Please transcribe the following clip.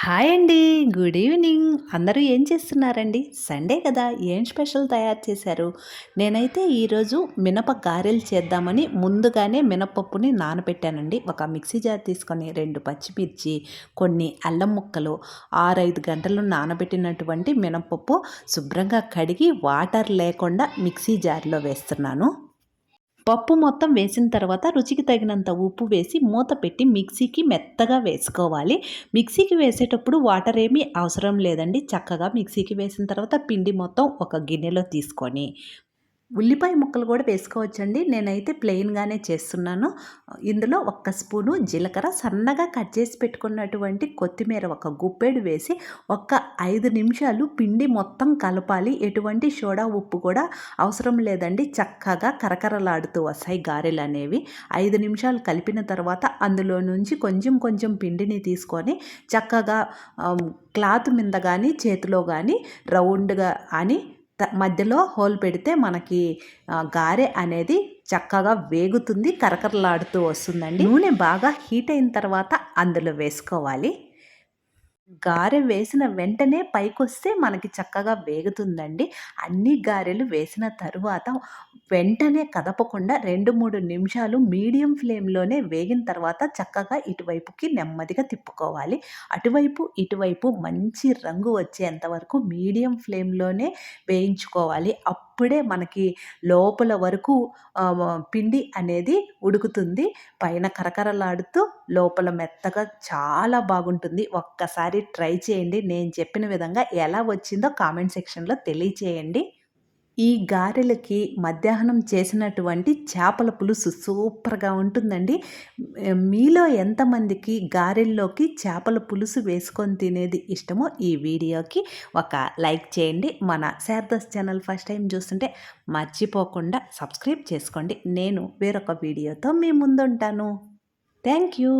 Hi అండి. Good evening. అందరూ ఏం చేస్తున్నారండి? సండే కదా. ఏం స్పెషల్ తయారు చేశారు? నేనైతే ఈరోజు మినప గారెలు చేద్దామని ముందుగానే మినపప్పుని నానబెట్టానండి. ఒక మిక్సీ జార్ తీసుకొని రెండు పచ్చిమిర్చి కొన్ని అల్లం ముక్కలు ఆరైదు గంటలు నానబెట్టినటువంటి మినపప్పు శుభ్రంగా కడిగి వాటర్ లేకుండా మిక్సీ జార్లో వేస్తున్నాను. పప్పు మొత్తం వేసిన తర్వాత రుచికి తగినంత ఉప్పు వేసి మూత పెట్టి మిక్సీకి మెత్తగా వేసుకోవాలి. మిక్సీకి వేసేటప్పుడు వాటర్ ఏమీ అవసరం లేదండి. చక్కగా మిక్సీకి వేసిన తర్వాత పిండి మొత్తం ఒక గిన్నెలో తీసుకొని ఉల్లిపాయ ముక్కలు కూడా వేసుకోవచ్చండి. నేనైతే ప్లెయిన్గానే చేస్తున్నాను. ఇందులో ఒక్క స్పూను జీలకర్ర. సన్నగా కట్ చేసి పెట్టుకున్నటువంటి కొత్తిమీర ఒక గుప్పెడు వేసి ఒక్క ఐదు నిమిషాలు పిండి మొత్తం కలపాలి. ఎటువంటి సోడా ఉప్పు కూడా అవసరం లేదండి. చక్కగా కరకరలాడుతూ వస్తాయి గారెలు అనేవి. ఐదు నిమిషాలు కలిపిన తర్వాత అందులో నుంచి కొంచెం కొంచెం పిండిని తీసుకొని చక్కగా క్లాత్ మీద కానీ చేతిలో కానీ రౌండ్గా అని మధ్యలో హోల్ పెడితే మనకి గారె అనేది చక్కగా వేగుతుంది కరకరలాడుతూ వస్తుందండి. నూనె బాగా హీట్ అయిన తర్వాత అందులో వేసుకోవాలి. గారె వేసిన వెంటనే పైకొస్తే మనకి చక్కగా వేగుతుందండి. అన్ని గారెలు వేసిన తరువాత వెంటనే కదపకుండా రెండు మూడు నిమిషాలు మీడియం ఫ్లేమ్లోనే వేగిన తర్వాత చక్కగా ఇటువైపుకి నెమ్మదిగా తిప్పుకోవాలి. అటువైపు ఇటువైపు మంచి రంగు వచ్చేంత వరకు మీడియం ఫ్లేమ్లోనే వేయించుకోవాలి. అప్పుడే మనకి లోపల వరకు పిండి అనేది ఉడుకుతుంది. పైన కరకరలాడుతూ లోపల మెత్తగా చాలా బాగుంటుంది. ఒక్కసారి ట్రై చేయండి. నేను చెప్పిన విధంగా ఎలా వచ్చిందో కామెంట్ సెక్షన్లో తెలియచేయండి. ఈ గారెలకి మధ్యాహ్నం చేసినటువంటి చేపల పులుసు సూపర్గా ఉంటుందండి. మీలో ఎంతమందికి గారెల్లోకి చేపల పులుసు వేసుకొని తినేది ఇష్టమో ఈ వీడియోకి ఒక లైక్ చేయండి. మన శారదాస్ ఛానల్ ఫస్ట్ టైం చూస్తుంటే మర్చిపోకుండా సబ్స్క్రైబ్ చేసుకోండి. నేను వేరొక వీడియోతో మీ ముందుంటాను. Thank you